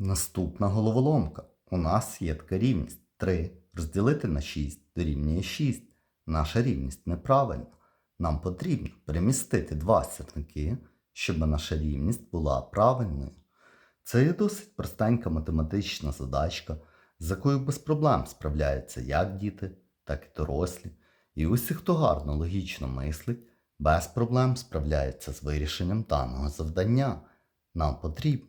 Наступна головоломка. У нас є така рівність 3 розділити на 6 дорівнює 6. Наша рівність неправильна. Нам потрібно перемістити два сірники, щоб наша рівність була правильною. Це є досить простенька математична задачка, з якою без проблем справляються як діти, так і дорослі. І усі, хто гарно логічно мислить, без проблем справляється з вирішенням даного завдання. Нам потрібно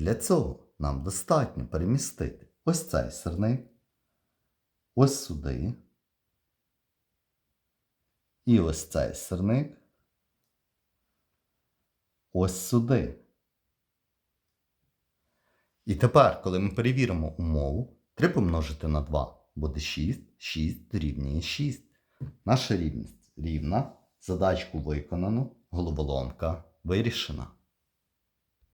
Для цього нам достатньо перемістити ось цей сирник, ось сюди, і ось цей сирник, ось сюди. І тепер, коли ми перевіримо умову, 3 помножити на 2 буде 6, 6 дорівнює 6. Наша рівність рівна, задачку виконано, головоломка вирішена.